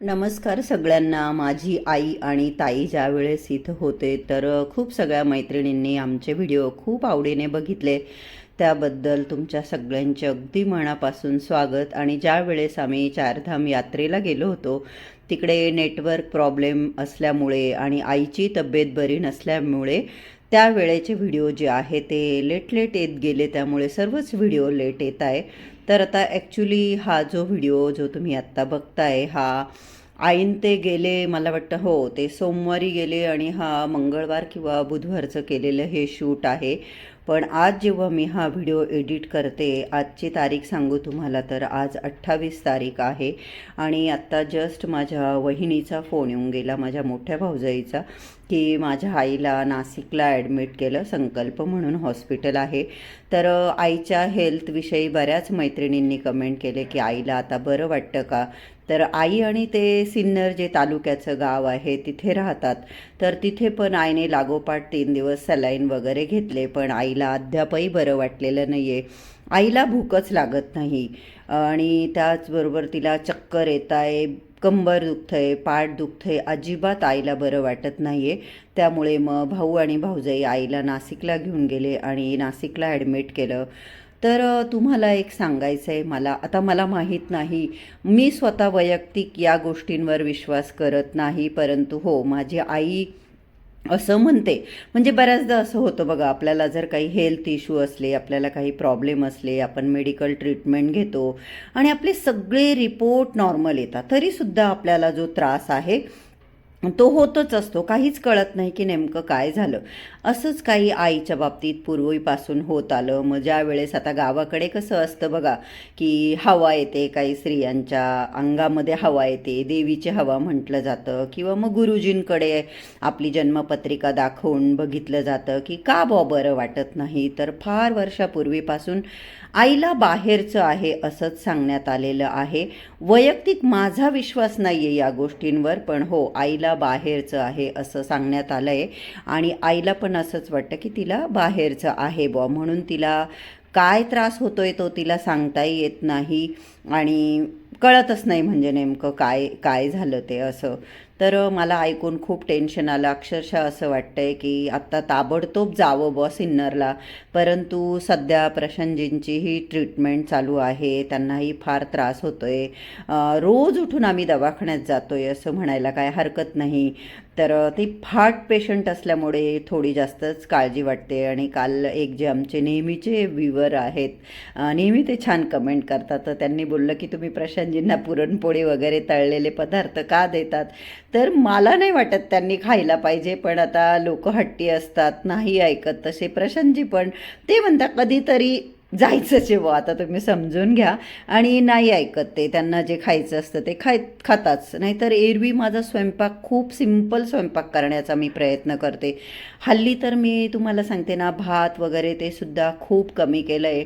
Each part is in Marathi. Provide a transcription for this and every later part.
नमस्कार सगळ्यांना. माझी आई आणि ताई ज्या वेळेस इथं होते तर खूप सगळ्या मैत्रिणींनी आमचे व्हिडिओ खूप आवडीने बघितले. त्याबद्दल तुमच्या सगळ्यांचे अगदी मनापासून स्वागत. आणि ज्या वेळेस आम्ही चारधाम यात्रेला गेलो होतो तिकडे नेटवर्क प्रॉब्लेम असल्यामुळे आणि आईची तब्येत बरी नसल्यामुळे त्या वेळेचे व्हिडिओ जे आहे ते लेट लेट येत गेले. त्यामुळे सर्वच व्हिडिओ लेट येत आहे. तर आता ॲक्च्युली हा जो व्हिडिओ जो तुम्ही आत्ता बघताय हा आईन ते गेले मला वाटतं हो ते सोमवारी गेले आणि हा मंगळवार किंवा बुधवारचं केलेलं हे शूट आहे. पण आज जेव्हा मी हा व्हिडिओ एडिट करते आजची तारीख सांगू तुम्हाला तर आज अठ्ठावीस तारीख आहे. आणि आत्ता जस्ट माझ्या वहिनीचा फोन येऊन गेला माझ्या मोठ्या भाऊजाईचा. की माझ्या आईला नाशिकला ॲडमिट केलं संकल्प म्हणून हॉस्पिटल आहे. तर आईच्या हेल्थविषयी बऱ्याच मैत्रिणींनी कमेंट केले की आईला आता बरं वाटतं का? तर आई आणि ते सिन्नर जे तालुक्याचं गाव आहे तिथे राहतात. तर तिथे पण आईने लागोपाठ तीन दिवस सलाईन वगैरे घेतले पण आईला अद्यापही बरं वाटलेलं नाही आहे आईला भूकच लागत नाही. आणि त्याचबरोबर तिला चक्कर येत आहे कंबर दुखतंय पाठ दुखतंय अजिबात आईला बरं वाटत नाही आहे त्यामुळे मग भाऊ आणि भाऊजाई आईला नाशिकला घेऊन गेले आणि नाशिकला ॲडमिट केलं. तर तुम्हाला एक सांगायचं आहे मला. आता मला माहीत नाही मी स्वतः वैयक्तिक या गोष्टींवर विश्वास करत नाही परंतु हो माझी आई असं म्हणते. म्हणजे बऱ्याचदा असं होतं बघा आपल्याला जर काही हेल्थ इश्यू असले आपल्याला काही प्रॉब्लेम असले आपण मेडिकल ट्रीटमेंट घेतो आणि आपले सगळे रिपोर्ट नॉर्मल येतात. तरीसुद्धा आपल्याला जो त्रास आहे तो होतच असतो काहीच कळत नाही की नेमकं काय झालं. असंच काही आईच्या बाबतीत पूर्वीपासून होत आलं. मग ज्या वेळेस आता गावाकडे कसं असतं बघा की हवा येते काही स्त्रियांच्या अंगामध्ये हवा येते देवीची हवा म्हटलं जातं किंवा मग गुरुजींकडे आपली जन्मपत्रिका दाखवून बघितलं जातं की का बॉ बरं वाटत नाही. तर फार वर्षापूर्वीपासून आईला बाहेरचं आहे असंच सांगण्यात आलेलं आहे. वैयक्तिक माझा विश्वास नाही आहे या गोष्टींवर पण हो आईला बाहेरचं आहे असं सांगण्यात आलं आहे आणि आईला पण असंच वाटतं की तिला बाहेरचं आहे बुवा. म्हणून तिला काय त्रास होतोय तो तिला सांगताही येत नाही. आणि कळतच नाही म्हणजे नेमकं काय काय झालं ते असं. तर मला ऐकून खूप टेन्शन आलं. अक्षरशः असं वाटतं आहे की आत्ता ताबडतोब जावं बॉ सिन्नरला. परंतु सध्या प्रशांतजींचीही ट्रीटमेंट चालू आहे. त्यांनाही फार त्रास होतो आहे रोज उठून आम्ही दवाखान्यात जातो आहे असं म्हणायला काय हरकत नाही. तर ते फाट पेशंट असल्यामुळे थोडी जास्तच काळजी वाटते. आणि काल एक जे आमचे नेहमीचे व्ह्युअर आहेत नेहमी ते छान कमेंट करतात. तर त्यांनी बोललं की तुम्ही प्रशांतजींना पुरणपोळी वगैरे तळलेले पदार्थ का देतात? तर मला नाही वाटत त्यांनी खायला पाहिजे पण आता लोक हट्टी असतात नाही ऐकत तसे प्रशांतजी पण ते म्हणतात कधीतरी जायचंच आहे बुवा आता तुम्ही समजून घ्या. आणि नाही ऐकत ते त्यांना जे खायचं असतं ते खाय खाताच नाहीतर एरवी माझा स्वयंपाक खूप सिंपल स्वयंपाक करण्याचा मी प्रयत्न करते. हल्ली तर मी तुम्हाला सांगते ना भात वगैरे ते सुद्धा खूप कमी केलं आहे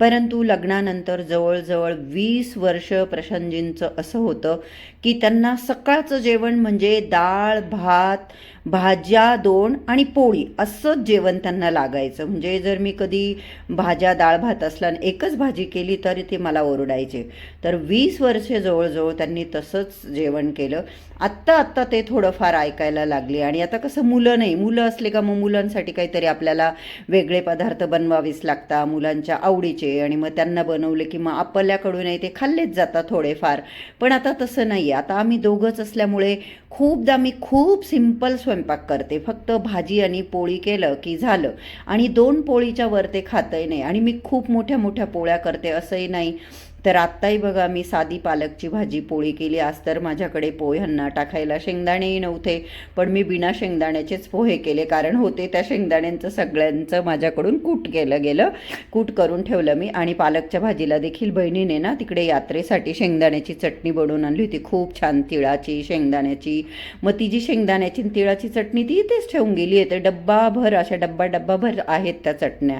परंतु लग्नानंतर जवळजवळ वीस वर्ष प्रशांतजींचं असं होतं की त्यांना सकाळचं जेवण म्हणजे डाळ भात भाज्या दोन आणि पोळी असंच जेवण त्यांना लागायचं. म्हणजे जर मी कधी भाज्या डाळ भात असला एकच भाजी केली तरी ते मला ओरडायचे. तर वीस वर्षे जवळजवळ त्यांनी तसंच जेवण केलं. आत्ता आत्ता ते थोडंफार ऐकायला लागले आणि आता कसं मुलं नाही. मुलं असले का मग मुलांसाठी काहीतरी आपल्याला वेगळे पदार्थ बनवावेच लागतात मुलांच्या आवडीचे आणि मग त्यांना बनवले की मग आपल्याकडूनही ते खाल्लेच जातात थोडेफार. पण आता तसं नाही आहे आता आम्ही दोघंच असल्यामुळे खूपदा मी खूप सिंपल स्वयंपाक करते. फक्त भाजी आणि पोळी केलं की झालं. आणि दोन पोळीच्या वर ते खातही नाही. आणि मी खूप मोठ्या मोठ्या पोळ्या करते असंही नाही. तर आत्ताही बघा मी साधी पालकची भाजी पोळी केली. आज तर माझ्याकडे पोह्यांना टाकायला शेंगदाणेही नव्हते पण मी बिना शेंगदाण्याचेच पोहे केले. कारण होते त्या शेंगदाण्यांचं सगळ्यांचं माझ्याकडून कूट केलं गेलं. कूट करून ठेवलं मी. आणि पालकच्या भाजीला देखील बहिणीने ना तिकडे यात्रेसाठी शेंगदाण्याची चटणी बनवून आणली होती. खूप छान तिळाची शेंगदाण्याची. मग ती जी शेंगदाण्याची आणि तिळाची चटणी ती इथेच ठेवून गेली आहे. तर डब्बाभर अशा डब्बा डब्बाभर आहेत त्या चटण्या.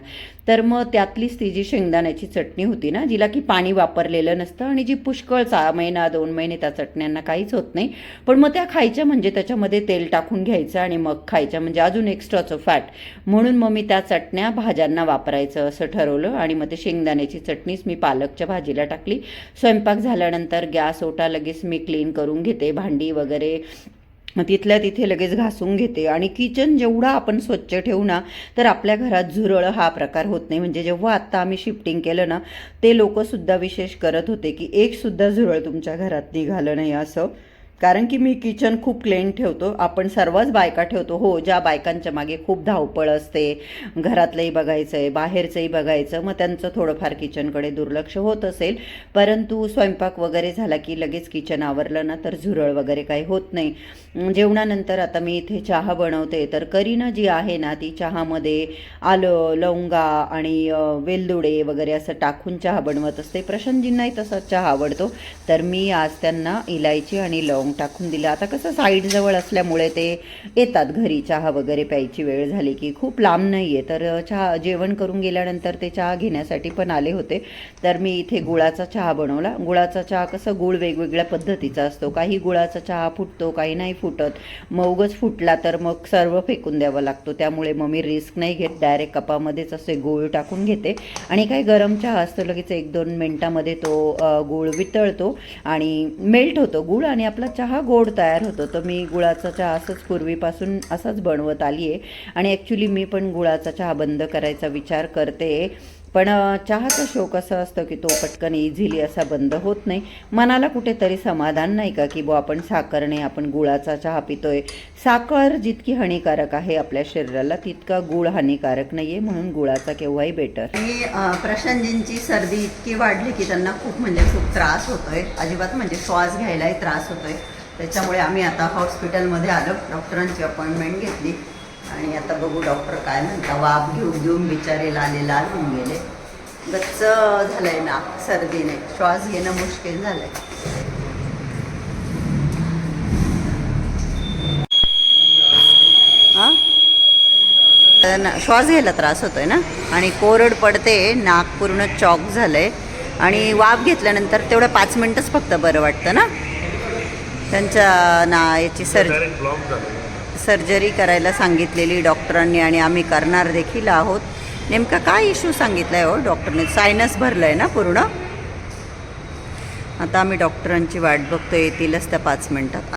तर मग त्यातलीच ती जी शेंगदाण्याची चटणी होती ना जिला की पाणी वापरलेलं नसतं आणि जी पुष्कळ सहा महिना दोन महिने त्या चटण्यांना काहीच होत नाही. पण मग त्या खायच्या म्हणजे त्याच्यामध्ये तेल टाकून घ्यायचं आणि मग खायच्या म्हणजे अजून एक्स्ट्राचं फॅट म्हणून मग मी त्या चटण्या भाज्यांना वापरायचं असं ठरवलं आणि मग ते शेंगदाण्याची चटणीच मी पालकच्या भाजीला टाकली. स्वयंपाक झाल्यानंतर गॅस ओटा लगेच मी क्लीन करून घेते. भांडी वगैरे मग तिथल्या तिथे लगेच घासून घेते. आणि किचन जेवढा आपण स्वच्छ ठेवू ना तर आपल्या घरात झुरळ हा प्रकार होत नाही. म्हणजे जेव्हा आत्ता आम्ही शिफ्टिंग केलं ना ते लोकसुद्धा विशेष करत होते की एकसुद्धा झुरळ तुमच्या घरात निघालं नाही असं. कारण की मी किचन खूप क्लीन ठेवतो. आपण सर्वच बायका ठेवतो. हो ज्या बायकांच्या मागे खूप धावपळ असते घरातलंही बघायचं आहे बाहेरचंही बघायचं मग त्यांचं थोडंफार किचनकडे दुर्लक्ष होत असेल. परंतु स्वयंपाक वगैरे झाला की लगेच किचन आवरलं ना तर झुरळ वगैरे काही होत नाही. जेवणानंतर आता मी इथे चहा बनवते. तर करीना जी आहे ना ती चहामध्ये आलं लवंगा आणि वेलदुडे वगैरे असं टाकून चहा बनवत असते. प्रशांतजींनाही तसा चहा आवडतो. तर मी आज त्यांना इलायची आणि लवंग टाकून दिलं. आता कसं साईडजवळ असल्यामुळे ते येतात घरी चहा वगैरे प्यायची वेळ झाली की खूप लांब नाही आहे तर चहा जेवण करून गेल्यानंतर ते चहा घेण्यासाठी पण आले होते. तर मी इथे गुळाचा चहा बनवला. गुळाचा चहा कसं गुळ वेगवेगळ्या पद्धतीचा असतो. काही गुळाचा चहा फुटतो काही नाही फुटत. मऊगच फुटला तर मग सर्व फेकून द्यावा लागतो. त्यामुळे मग मी रिस्क नाही घेत. डायरेक्ट कपामध्येच असे गुळ टाकून घेते. आणि काही गरम चहा असतो लगेच एक दोन मिनटामध्ये तो गुळ वितळतो आणि मेल्ट होतो. गुळ आणि आपला चहा गोड तयार होतो. तर मी गुळाचा चहा असंच पूर्वीपासून असाच बनवत आली आहे आणि ॲक्च्युली मी पण गुळाचा चहा बंद करायचा विचार करते. पण चहाचा शौक असं असतं की तो पटकन इझिली असा बंद होत नाही. मनाला कुठेतरी समाधान नाही का की बुवा आपण साखरने आपण गुळाचा चहा पितोय. साखर जितकी हानिकारक आहे आपल्या शरीराला तितका गुळ हानिकारक नाही आहे म्हणून गुळाचा केव्हाही बेटर. आणि प्रशांतजींची सर्दी इतकी वाढली की त्यांना खूप म्हणजे खूप त्रास होतोय. अजिबात म्हणजे श्वास घ्यायलाही त्रास होतोय. त्याच्यामुळे आम्ही आता हॉस्पिटलमध्ये आलो. डॉक्टरांची अपॉइंटमेंट घेतली. आणि आता बघू डॉक्टर काय म्हणता. वाफ घेऊन घेऊन बिचारे लाले लाल होऊन गेले. गच्च झालंय ना सर्दीने श्वास घेणं मुश्किल झालंय. हा? श्वास घ्यायला त्रास होतोय ना? आणि कोरड पडते नाक पूर्ण चॉक झालंय. आणि वाफ घेतल्यानंतर तेवढं पाच मिनटंच फक्त बरं वाटतं ना? त्यांच्या ना याची सर्जरी सर्जरी करायला सांगितलेली डॉक्टरांनी आणि आम्ही करणार देखील आहोत. नेमका काय इश्यू सांगितला आहे हो डॉक्टरने? सायनस भरलं आहे ना पूर्ण? आता आम्ही डॉक्टरांची वाट बघतो येतीलच त्या पाच मिनटात.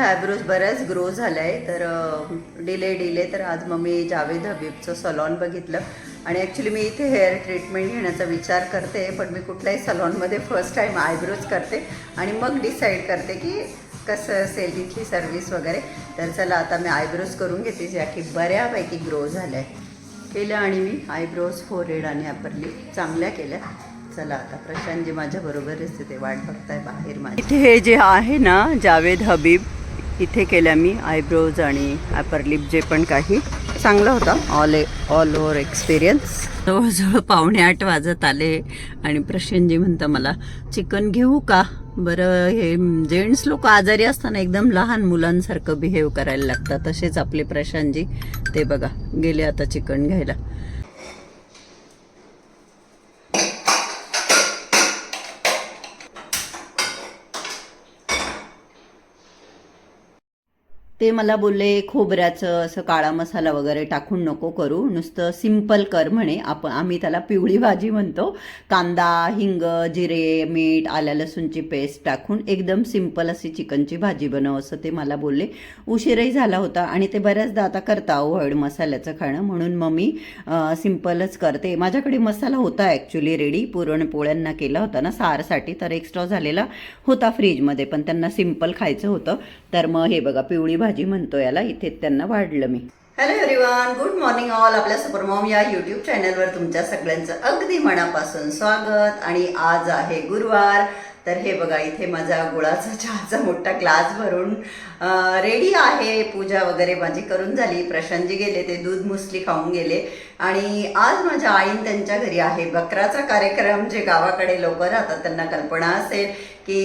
आयब्रोज बऱ्याच ग्रो झाला आहे तर डिले डिले तर आज मग मी जावेद हबीबचं सलॉन बघितलं. आणि ॲक्च्युली मी इथे हेअर ट्रीटमेंट घेण्याचा विचार करते पण मी कुठल्याही सलॉनमध्ये फर्स्ट टाईम आयब्रोज करते आणि मग डिसाईड करते की कसं असेल तिथली सर्विस वगैरे. तर चला आता मी आयब्रोज करून घेते ज्या की बऱ्यापैकी ग्रो झाल्या. आहे केलं आणि मी आयब्रोज फोरहेड आणि वापरली चांगल्या केल्या. चला आता प्रशांतजी माझ्या बरोबरच तिथे वाट बघताय बाहेर माझी. इथे हे जे आहे ना जावेद हबीब इथे केल्या मी आयब्रोज आणि ॲपर लिप जे पण काही. चांगलं होतं. ऑल ऑल ओव्हर एक्सपिरियन्स जवळजवळ पावणे आठ वाजत आले आणि प्रशांतजी म्हणता मला चिकन घेऊ का? बरं हे जेंट्स लोक आजारी असताना एकदम लहान मुलांसारखं बिहेव करायला लागतात तसेच आपले प्रशांतजी. ते बघा गेले आता चिकन घ्यायला. ते मला बोलले खोबऱ्याचं असं काळा मसाला वगैरे टाकून नको करू. नुसतं सिंपल कर म्हणे. आपण आम्ही त्याला पिवळी भाजी म्हणतो. कांदा हिंग जिरे मीठ आल्या लसूणची पेस्ट टाकून एकदम सिंपल अशी चिकनची भाजी बनव असं ते मला बोलले. उशीरही झाला होता आणि ते बऱ्याचदा आता करता अवॉइड मसाल्याचं खाणं. म्हणून मग मी सिम्पलच करते. माझ्याकडे मसाला होता ॲक्च्युली रेडी पुरणपोळ्यांना केला होता ना सारसाठी तर एक्स्ट्रा झालेला होता फ्रीजमध्ये पण त्यांना सिंपल खायचं होतं. तर मग हे बघा पिवळी भाजी म्हणतो याला इथे त्यांना वाढलं मी. Hello everyone good morning all आपल्या सुपरमॉम या यूट्यूब चॅनलवर तुमच्या सगळ्यांचं अगदी मनापासून स्वागत. आणि आज आहे गुरुवार. तर हे बघा इथे माझा गुळाचा चहाचा मोठा ग्लास भरून रेडी आहे. पूजा वगैरे माझी करून झाली. प्रशांतजी गेले ते दूध मुसली खाऊन गेले. आणि आज माझ्या आईन त्यांच्या घरी आहे. बकराचा कार्यक्रम जे गावाकडे लोक राहतात त्यांना कल्पना असेल की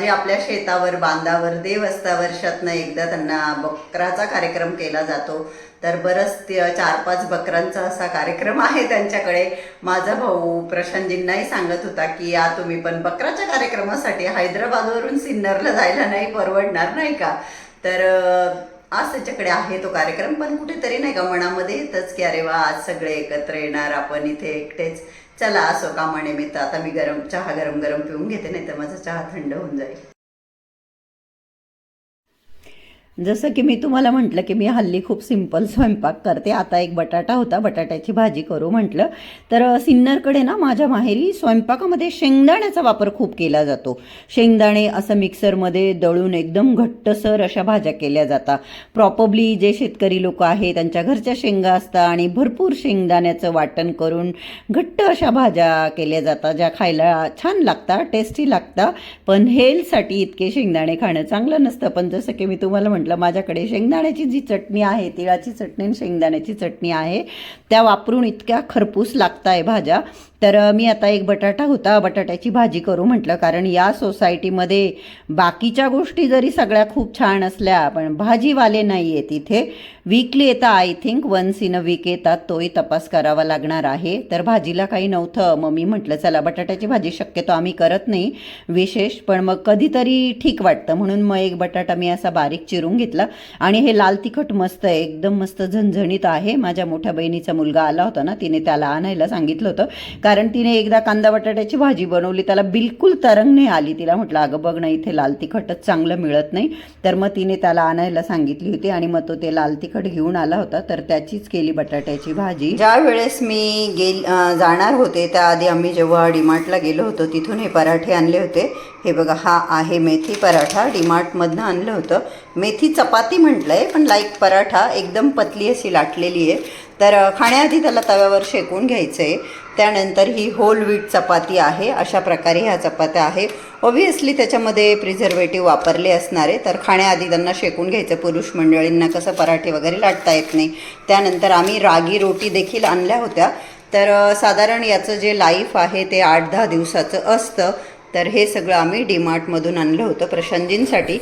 जे आपल्या शेतावर बांधावर देवस्था वर्षातनं एकदा त्यांना बकराचा कार्यक्रम केला जातो. तर बरंच ते चार पाच बकरांचा असा कार्यक्रम आहे त्यांच्याकडे. माझा भाऊ प्रशांतजींनाही सांगत होता की या तुम्ही पण बकराच्या कार्यक्रमासाठी हैदराबादवरून सिन्नरला जायला नाही परवडणार नाही का? तर आज त्याच्याकडे आहे तो कार्यक्रम पण कुठेतरी नाही का मनामध्ये येतच की अरे वा आज सगळे एकत्र येणार आपण इथे एकटेच. चला असो कामानिमित्त आता मी गरम चहा गरम गरम पिऊन घेते नाही तर माझा चहा थंड होऊन जाईल. जसं की मी तुम्हाला म्हटलं की मी हल्ली खूप सिंपल स्वयंपाक करते. आता एक बटाटा होता बटाट्याची भाजी करू म्हटलं. तर सिन्नरकडे ना माझ्या माहेरी स्वयंपाकामध्ये शेंगदाण्याचा वापर खूप केला जातो. शेंगदाणे असं मिक्सरमध्ये दळून एकदम घट्टसर अशा भाज्या केल्या जातात. प्रॉपरली जे शेतकरी लोक आहेत त्यांच्या घरच्या शेंगा असतात आणि भरपूर शेंगदाण्याचं वाटण करून घट्ट अशा भाज्या केल्या जातात ज्या खायला छान लागतात टेस्टी लागतात. पण हेल्थसाठी इतके शेंगदाणे खाणं चांगलं नसतं. पण जसं की मी तुम्हाला म्हटलं माझ्याकडे शेंगदाण्याची जी चटणी आहे तिळाची चटणी आणि शेंगदाण्याची चटणी आहे त्या वापरून इतक्या खरपूस लागत आहे भाज्या. तर मी आता एक बटाटा होता बटाट्याची भाजी करू म्हटलं कारण या सोसायटीमध्ये बाकीच्या गोष्टी जरी सगळ्या खूप छान असल्या पण भाजीवाले नाही आहेत इथे. वीकली येतं I think once in a week येतात तोही तपास करावा लागणार आहे. तर भाजीला काही नव्हतं मग मी म्हटलं चला बटाट्याची भाजी शक्यतो आम्ही करत नाही विशेष पण मग कधीतरी ठीक वाटतं. म्हणून मग एक बटाटा मी असा बारीक चिरून घेतला. आणि हे लाल तिखट मस्त आहे एकदम मस्त झणझणीत आहे. माझ्या मोठ्या बहिणीचा मुलगा आला होता ना तिने त्याला आणायला सांगितलं होतं. कारण तिने एकदा कांदा बटाट्याची भाजी बनवली त्याला बिलकुल तरंग नाही आली. तिला म्हटलं अगं बघ ना इथे लाल तिखटच चांगलं मिळत नाही. तर मग तिने त्याला आणायला सांगितली होती आणि मग तो ते लाल तिखट घेऊन आला होता. तर त्याचीच केली बटाट्याची भाजी. ज्या वेळेस मी गेल जाणार होते त्याआधी आम्ही जेव्हा डीमार्टला गेलो होतो तिथून हे पराठे आणले होते. हे बघा हा आहे मेथी पराठा. डीमार्टमधनं आणलं होतं. मेथी चपाती म्हटलं आहे पण लाईक पराठा एकदम पतली अशी लाटलेली आहे. तर खाण्याआधी त्याला तव्यावर शेकून घ्यायचं आहे त्यानंतर ही होल व्हीट चपाती आहे. अशा प्रकारे ह्या चपात्या आहे. ऑब्व्हियसली त्याच्यामध्ये प्रिझर्वेटिव्ह वापरले असणारे तर खाण्याआधी त्यांना शेकून घ्यायचं. पुरुष मंडळींना कसं पराठे वगैरे लाटता येत नाही. त्यानंतर आम्ही रागी रोटी देखील आणल्या होत्या. तर साधारण याचं जे लाईफ आहे ते आठ दहा दिवसाचं असतं. तर हे सगळं आम्ही डीमार्टमधून आणलं होतं प्रशांतजींसाठी.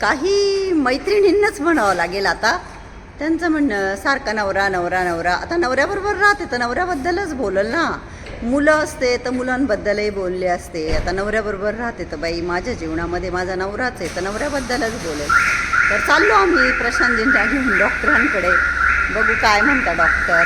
काही मैत्रिणींनाच म्हणावं लागेल आता. त्यांचं म्हणणं सारखा नवरा नवरा नवरा. आता नवऱ्याबरोबर राहते तर नवऱ्याबद्दलच बोलल ना. मुलं असते तर मुलांबद्दलही बोलले असते. आता नवऱ्याबरोबर राहते तर बाई माझ्या जीवनामध्ये माझा नवराच आहे तर नवऱ्याबद्दलच बोलेल. तर चाललो आम्ही प्रशांतजींच्या घेऊन डॉक्टरांकडे. बघू काय म्हणता डॉक्टर.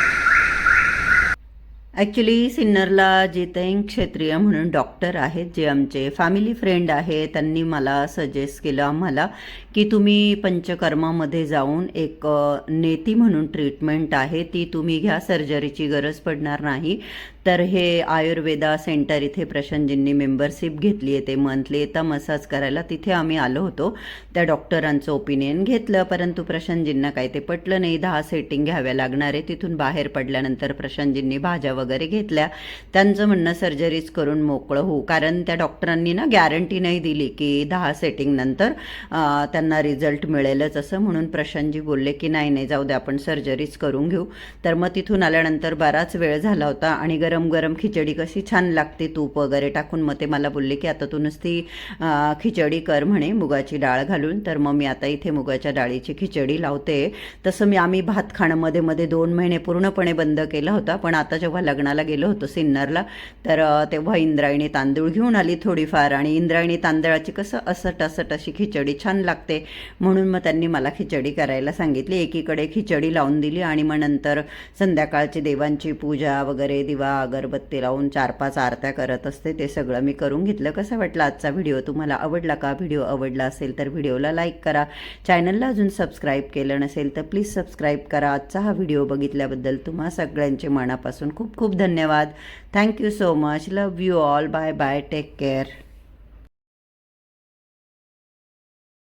ॲक्च्युली सिन्नरला जितेन क्षेत्रीय म्हणून डॉक्टर आहेत जे आमचे फॅमिली फ्रेंड आहे त्यांनी मला सजेस्ट केलं आम्हाला की तुम्ही पंचकर्मामध्ये जाऊन एक नेती म्हणून ट्रीटमेंट आहे ती तुम्ही घ्या सर्जरीची गरज पडणार नाही. तर हे आयुर्वेदा सेंटर इथे प्रशांतजींनी मेंबरशिप घेतली आहे ते मंथली येता मसाज करायला. तिथे आम्ही आलो होतो. त्या डॉक्टरांचं ओपिनियन घेतलं परंतु प्रशांतजींना काही ते पटलं नाही. दहा सेटिंग घ्याव्या लागणार आहे. तिथून बाहेर पडल्यानंतर प्रशांतजींनी भाज्या वगैरे घेतल्या. त्यांचं म्हणणं सर्जरीच करून मोकळं होऊ. कारण त्या डॉक्टरांनी ना गॅरंटी नाही दिली की दहा सेटिंगनंतर त्यांना रिझल्ट मिळेलच असं म्हणून प्रशांतजी बोलले की नाही नाही जाऊ दे आपण सर्जरीच करून घेऊ. तर मग तिथून आल्यानंतर बराच वेळ झाला होता आणि गरम गरम खिचडी कशी छान लागते तूप वगैरे टाकून. मग ते मला बोलले की आता तू नुसती खिचडी कर म्हणे मुगाची डाळ घालून. तर मग मी आता इथे मुगाच्या डाळीची खिचडी लावते. तसं मी आम्ही भात खाणं मध्ये मध्ये दोन महिने पूर्णपणे बंद केला होता. पण आता जेव्हा लग्नाला गेलो होतो सिन्नरला. तर तेव्हा इंद्रायणी तांदूळ घेऊन आली थोडीफार आणि इंद्रायणी तांदळाची कसं असट असट अशी खिचडी छान लागते. म्हणून मग त्यांनी मला खिचडी करायला सांगितली. एकीकडे खिचडी लावून दिली आणि मग नंतर संध्याकाळची देवांची पूजा वगैरे दिवा अगरबत्ती लावून चार पाच आरत्या करत असते. ते सगळं मी करून घेतलं. कसं वाटलं आजचा व्हिडिओ? तुम्हाला आवडला का? व्हिडिओ आवडला असेल तर व्हिडिओला लाईक करा. चॅनलला अजून सबस्क्राईब केलं नसेल तर प्लीज सबस्क्राईब करा. आजचा हा व्हिडिओ बघितल्याबद्दल तुम्हा सगळ्यांचे मनापासून खूप खूप धन्यवाद. Thank you so much love you all bye bye take care